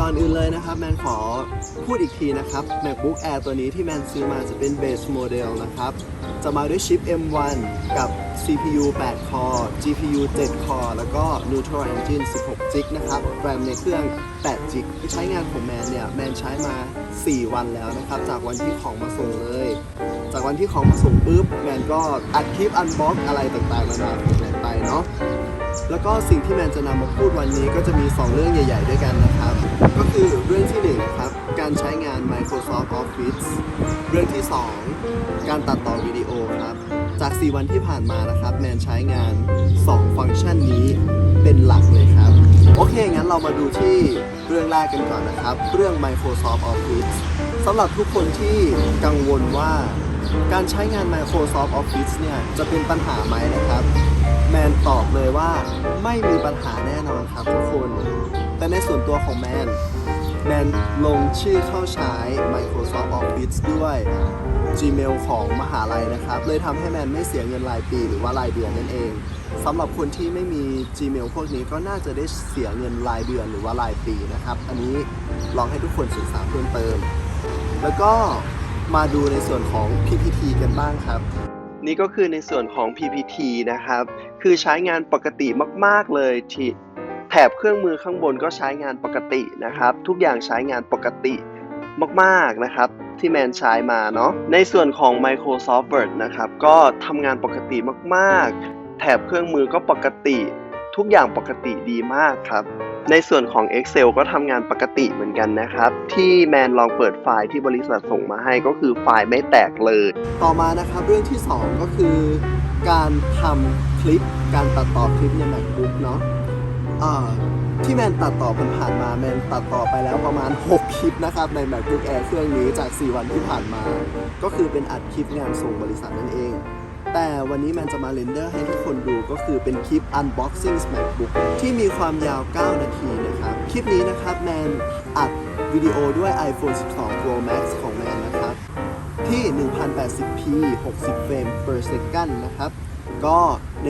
ก่อนอื่นเลยนะครับแมนขอพูดอีกทีนะครับ MacBook Air ตัวนี้ที่แมนซื้อมาจะเป็น base model นะครับ จะมาด้วยชิป M1 กับ CPU 8 core GPU 7 core แล้วก็ Neural Engine 16 g b นะครับ RAM ในเครื่อง8 g b ใช้งานของแมนเนี่ย แมนใช้มา 4 วันแล้วนะครับ จากวันที่ของมาส่งเลย จากวันที่ของมาส่งปุ๊บแมนก็อัดคลิป unbox อะไรต่างๆนานาของแมนไปเนาะ แล้วก็สิ่งที่แมนจะนำมาพูดวันนี้ก็จะมี 2 เรื่องใหญ่ ๆ ด้วยกันนะครับ ก็คือเรื่องที่1นะครับการใช้งาน Microsoft Office เรื่องที่ 2 การตัดต่อวิดีโอครับ จาก 4 วันที่ผ่านมานะครับ แมนใช้งาน 2 ฟังก์ชันนี้เป็นหลักเลยครับ โอเค งั้นเรามาดูที่เรื่องแรกกันก่อนนะครับ เรื่อง Microsoft Office สำหรับทุกคนที่กังวลว่า การใช้งาน Microsoft Office เนี่ยจะเป็นปัญหาไหมนะครับ แมนตอบเลยว่าไม่มีปัญหาแน่นอนครับทุกคน แต่ในส่วนตัวของแมน แมนลงชื่อเข้าใช้ Microsoft Office ด้วย Gmail ของมหาลัยนะครับ เลยทำให้แมนไม่เสียเงินรายปีหรือว่ารายเดือนนั่นเองสำหรับคนที่ไม่มี Gmail พวกนี้ก็น่าจะได้เสียเงินรายเดือนหรือว่ารายปีนะครับ อันนี้ลองให้ทุกคนศึกษาเพิ่มเติม แล้วก็มาดูในส่วนของ PPT กันบ้างครับ นี่ก็คือในส่วนของ PPT นะครับ คือใช้งานปกติมาก ๆ เลยที่แถบเครื่องมือข้างบนก็ใช้งานปกตินะครับ ทุกอย่างใช้งานปกติมาก ๆ นะครับ ที่แมนใช้มาเนาะ ในส่วนของ Microsoft Word นะครับ ก็ทำงานปกติมาก ๆ แถบเครื่องมือก็ปกติ ทุกอย่างปกติดีมากครับ ในส่วนของ Excel ก็ทำงานปกติเหมือนกันนะครับ ที่แมนลองเปิดไฟล์ที่บริษัทส่งมาให้ก็คือไฟล์ไม่แตกเลย ต่อมานะครับเรื่องที่ 2 ก็คือการทำคลิปการตัดต่อคลิปใน MacBook เนาะที่แมนตัดต่อผ่านมา แมนตัดต่อไปแล้วประมาณ 6 คลิปนะครับ ใน MacBook Air เครื่องนี้จาก 4 วันที่ผ่านมา ก็คือเป็นอัดคลิปงานส่งบริษัทนั่นเอง แต่วันนี้แมนจะมาเรนเดอร์ให้ทุกคนดูก็คือเป็นคลิป unboxing MacBook ที่มีความยาว 9 นาทีนะครับ คลิปนี้นะครับแมนอัดวิดีโอด้วย iPhone 12 Pro Max ของแมนนะครับ ที่ 1080p 60 เฟรม per second นะครับ ก็ใน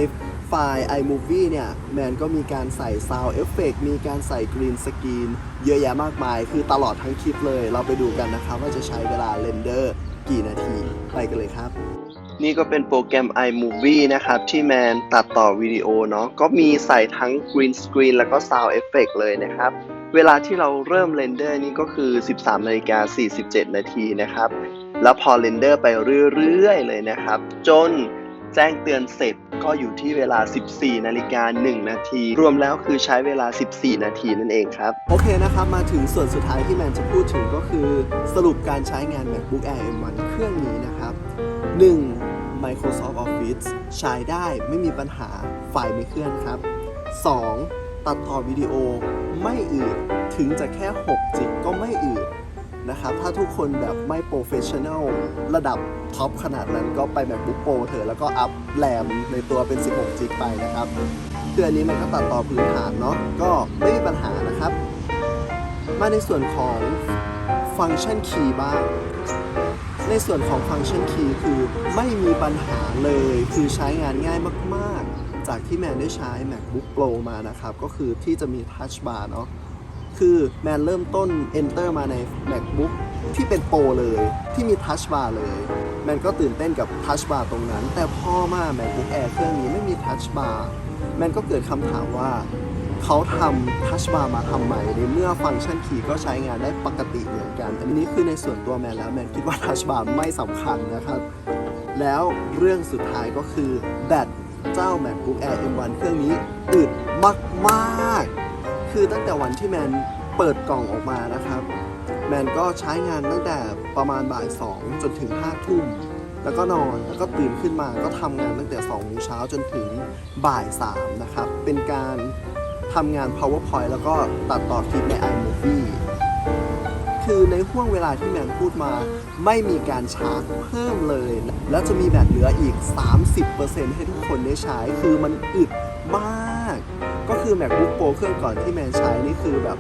ไฟล์ iMovie เนี่ย แมนก็มีการใส่ Sound Effect มีการใส่ Green Screen เยอะแยะมากมาย คือตลอดทั้งคลิปเลย เราไปดูกันนะครับว่าจะใช้เวลาเรนเดอร์กี่นาที ไปกันเลยครับ นี่ก็เป็นโปรแกรม iMovie นะครับ ที่แมนตัดต่อวิดีโอเนาะก็มีใส่ทั้ง Green Screen แล้วก็ Sound Effect เลยนะครับ เวลาที่เราเริ่มเรนเดอร์นี่ก็คือ 13นาฬิกา47 นาทีนะครับ แล้วพอเรนเดอร์ไปเรื่อยๆ เลยนะครับ จนแจ้งเตือนเสร็จก็อยู่ที่เวลา 14 นาฬิกา 1 นาที รวมแล้วคือใช้เวลา 14 นาทีนั่นเองครับ โอเคนะครับ มาถึงส่วนสุดท้ายที่แมนจะพูดถึงก็คือ สรุปการใช้งาน MacBook Air M1 เครื่องนี้นะครับ 1. Microsoft Office ใช้ได้ไม่มีปัญหาไฟล์ไม่เคลื่อนครับ 2. ตัดต่อวิดีโอไม่อืดถึงจะแค่ 6 จิกก็ไม่อืดนะครับ ถ้าทุกคนแบบไม่โปรเฟชชั่น a ลระดับท็อปขนาดนั้นก็ไป MacBook Pro เถอะแล้วก็อัพแรมในตัวเป็น 16 จิกไปนะครับคืออันนี้มันก็ตัดต่อพื้นฐานเนาะก็ไม่มีปัญหานะครับ มาในส่วนของฟังก์ชันคีย์บ้าง ในส่วนของฟังก์ชันคีย์คือไม่มีปัญหาเลย คือใช้งานง่ายมากๆ จากที่แมนได้ใช้ MacBook Pro มานะครับ ก็คือที่จะมี Touch Bar เนาะคือแมนเริ่มต้น Enter มาใน MacBook ที่เป็นโปรเลยที่มี Touch Bar เลย แมนก็ตื่นเต้นกับ Touch Bar ตรงนั้น แต่พอมา MacBook Air เครื่องนี้ไม่มี Touch Bar แมนก็เกิดคำถามว่า เขาทำ Touch Bar มาทำไมในเมื่อฟังก์ชันคีย์ก็ใช้งานได้ปกติเหมือนกัน อันนี้คือในส่วนตัวแมนแล้วแมนคิดว่า Touch Bar ไม่สำคัญนะครับ แล้วเรื่องสุดท้ายก็คือแบตเจ้า MacBook Air M1 เครื่องนี้อึดมากๆ คือตั้งแต่วันที่แมนเปิดกล่องออกมานะครับ แมนก็ใช้งานตั้งแต่ประมาณบ่าย2จนถึง5ทุ่มแล้วก็นอนแล้วก็ตื่นขึ้นมาก็ทำงานตั้งแต่2โมงเช้าจนถึงบ่าย3นะครับ เป็นการ ทำงาน PowerPoint แล้วก็ตัดต่อคลิปใน iMovie คือในห่วงเวลาที่แมนพูดมาไม่มีการชาร์จเพิ่มเลย แล้วจะมีแบตเหลืออีก 30%ให้ทุกคนได้ใช้คือมันอึดมาก ก็คือ MacBook Pro เครื่องก่อนที่แมนใช้นี่คือแบบ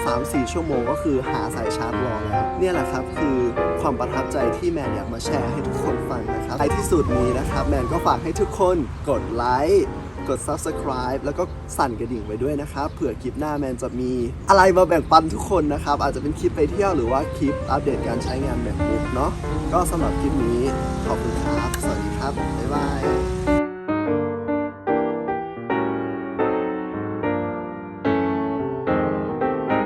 3-4 ชั่วโมงก็คือหาสายชาร์จรอแล้ว เนี่ยแหละครับคือความประทับใจที่แมนอยากมาแชร์ให้ทุกคนฟังนะครับท้ายที่สุดนี้นะครับ แมนก็ฝากให้ทุกคนกดไลค์ กด subscribe แล้วก็สั่นกระดิ่งไว้ด้วยนะครับ เผื่อคลิปหน้าแมนจะมีอะไรมาแบ่งปันทุกคนนะครับ อาจจะเป็นคลิปไปเที่ยวหรือว่าคลิปอัปเดตการใช้งานแบบบุ๊กเนาะ ก็สำหรับคลิปนี้ขอบคุณครับ สวัสดีครับ บ๊ายบาย